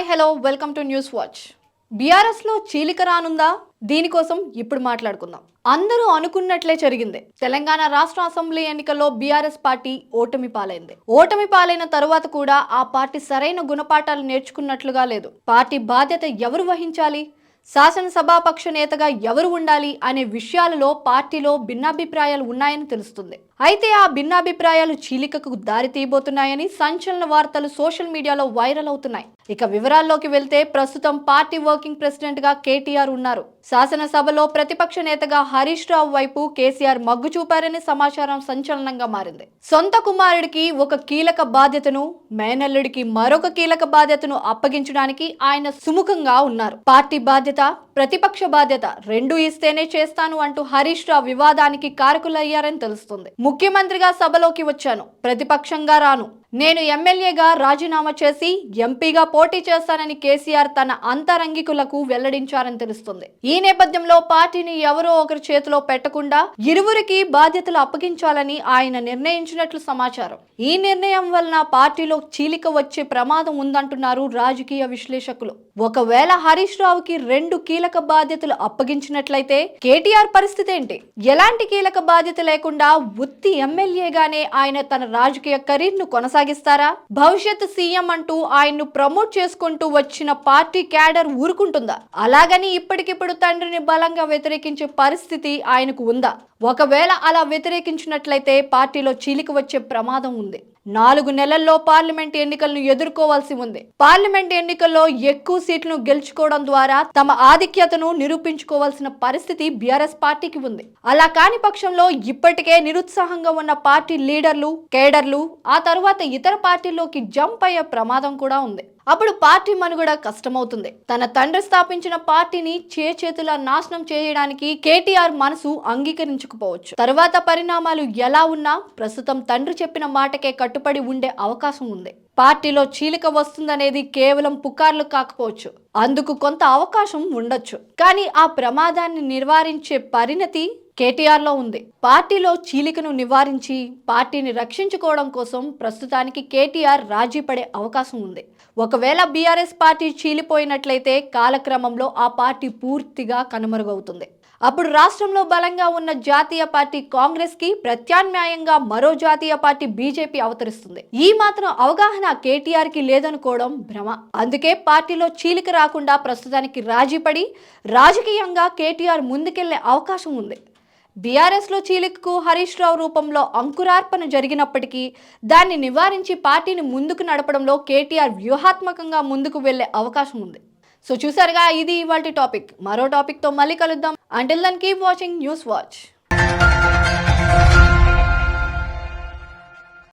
Hi hello welcome to news watch. బీఆర్ఎస్లో చీలిక రానుందా? దీనికోసం ఇప్పుడు మాట్లాడుకుందాం. అందరూ అనుకున్నట్లే జరిగింది. తెలంగాణ రాష్ట్ర అసెంబ్లీ ఎన్నికల్లో బీఆర్ఎస్ పార్టీ ఓటమి పాలైంది. ఓటమి పాలైన తరువాత కూడా ఆ పార్టీ సరైన గుణపాఠాలు నేర్చుకున్నట్లుగా లేదు. పార్టీ బాధ్యత ఎవరు వహించాలి? శాసనసభాపక్ష నేతగా ఎవరు ఉండాలి? అనే విషయాలలో పార్టీలో భిన్నాభిప్రాయాలు ఉన్నాయని తెలుస్తుంది. అయితే ఆ భిన్నాభిప్రాయాలు చీలికకు దారితీయబోతున్నాయని సంచలన వార్తలు సోషల్ మీడియాలో వైరల్ అవుతున్నాయి. ఇక వివరాల్లోకి వెళ్తే ప్రస్తుతం పార్టీ వర్కింగ్ ప్రెసిడెంట్గా కేటీఆర్ ఉన్నారు. శాసనసభలో ప్రతిపక్ష నేతగా హరీష్ రావు వైపు కేసీఆర్ మగ్గు చూపారని సమాచారం సంచలనంగా మారింది. సొంత కుమారుడికి ఒక కీలక బాధ్యతను మేనల్లుడికి మరొక కీలక బాధ్యతను అప్పగించడానికి ఆయన సుముఖంగా ఉన్నారు. పార్టీ బాధ్యత ప్రతిపక్ష బాధ్యత రెండు ఇస్తేనే చేస్తాను అంటూ హరీష్ రావు వివాదానికి కారకులయ్యారని తెలుస్తుంది. ముఖ్యమంత్రిగా సభలోకి వచ్చాను. ప్రతిపక్షంగా రాను. నేను ఎమ్మెల్యేగా రాజీనామా చేసి ఎంపీగా పోటీ చేస్తానని కేసీఆర్ తన అంతరంగికులకు వెల్లడించారని తెలుస్తుంది. ఈ నేపథ్యంలో పార్టీని ఎవరో ఒకరి చేతిలో పెట్టకుండా ఇరువురికి బాధ్యతలు అప్పగించాలని ఆయన నిర్ణయించినట్లు సమాచారం. ఈ నిర్ణయం వలన పార్టీలో చీలిక వచ్చే ప్రమాదం ఉందంటున్నారు రాజకీయ విశ్లేషకులు. ఒకవేళ హరీష్ రావుకి రెండు కీలక బాధ్యతలు అప్పగించినట్లయితే కేటీఆర్ పరిస్థితి ఏంటి? ఎలాంటి కీలక బాధ్యత లేకుండా ఉత్తి ఎమ్మెల్యేగానే ఆయన తన రాజకీయ కెరీర్ను కొనసాగిస్తారా? భవిష్యత్ సీఎం అంటూ ఆయన్ను ప్రమోట్ చేసుకుంటూ వచ్చిన పార్టీ క్యాడర్ ఊరుకుంటుందా? అలాగని ఇప్పటికిప్పుడు తండ్రిని బలంగా వ్యతిరేకించే పరిస్థితి ఆయనకు ఉందా? ఒకవేళ అలా వ్యతిరేకించినట్లయితే పార్టీలో చీలిక వచ్చే ప్రమాదం ఉంది. నాలుగు నెలల్లో పార్లమెంట్ ఎన్నికలను ఎదుర్కోవాల్సి ఉంది. పార్లమెంట్ ఎన్నికల్లో ఎక్కువ సీట్లను గెలుచుకోవడం ద్వారా తమ ఆధిక్యతను నిరూపించుకోవాల్సిన పరిస్థితి బీఆర్ఎస్ పార్టీకి ఉంది. అలా కాని పక్షంలో ఇప్పటికే నిరుత్సాహంగా ఉన్న పార్టీ లీడర్లు కేడర్లు ఆ తరువాత ఇతర పార్టీల్లోకి జంప్ అయ్యే ప్రమాదం కూడా ఉంది. అప్పుడు పార్టీ మనుగడ కష్టమవుతుంది. తన తండ్రి స్థాపించిన పార్టీని చేతుల నాశనం చేయడానికి కేటీఆర్ మనసు అంగీకరించకపోవచ్చు. తరువాత పరిణామాలు ఎలా ఉన్నా ప్రస్తుతం తండ్రి చెప్పిన మాటకే కట్టుబడి ఉండే అవకాశం ఉంది. పార్టీలో చీలిక వస్తుందనేది కేవలం పుకార్లు కాకపోవచ్చు. అందుకు కొంత అవకాశం ఉండొచ్చు. కానీ ఆ ప్రమాదాన్ని నివారించే పరిణతి కేటీఆర్లో ఉంది. పార్టీలో చీలికను నివారించి పార్టీని రక్షించుకోవడం కోసం ప్రస్తుతానికి కేటీఆర్ రాజీ పడే అవకాశం ఉంది. ఒకవేళ బీఆర్ఎస్ పార్టీ చీలిపోయినట్లయితే కాలక్రమంలో ఆ పార్టీ పూర్తిగా కనుమరుగవుతుంది. అప్పుడు రాష్ట్రంలో బలంగా ఉన్న జాతీయ పార్టీ కాంగ్రెస్కి ప్రత్యామ్నాయంగా మరో జాతీయ పార్టీ బీజేపీ అవతరిస్తుంది. ఈ మాత్రం అవగాహన కేటీఆర్కి లేదనుకోవడం భ్రమ. అందుకే పార్టీలో చీలిక రాకుండా ప్రస్తుతానికి రాజీపడి రాజకీయంగా కేటీఆర్ ముందుకెళ్ళే అవకాశం ఉంది. బీఆర్ఎస్లో చీలికకు హరీష్ రావు రూపంలో అంకురార్పణ జరిగినప్పటికీ దాన్ని నివారించి పార్టీని ముందుకు నడపడంలో కేటీఆర్ వ్యూహాత్మకంగా ముందుకు వెళ్ళే అవకాశం ఉంది. సో చూసారుగా ఇది ఇవాళ టాపిక్. మరో టాపిక్తో మళ్ళీ కలుద్దాం. Until then keep watching news watch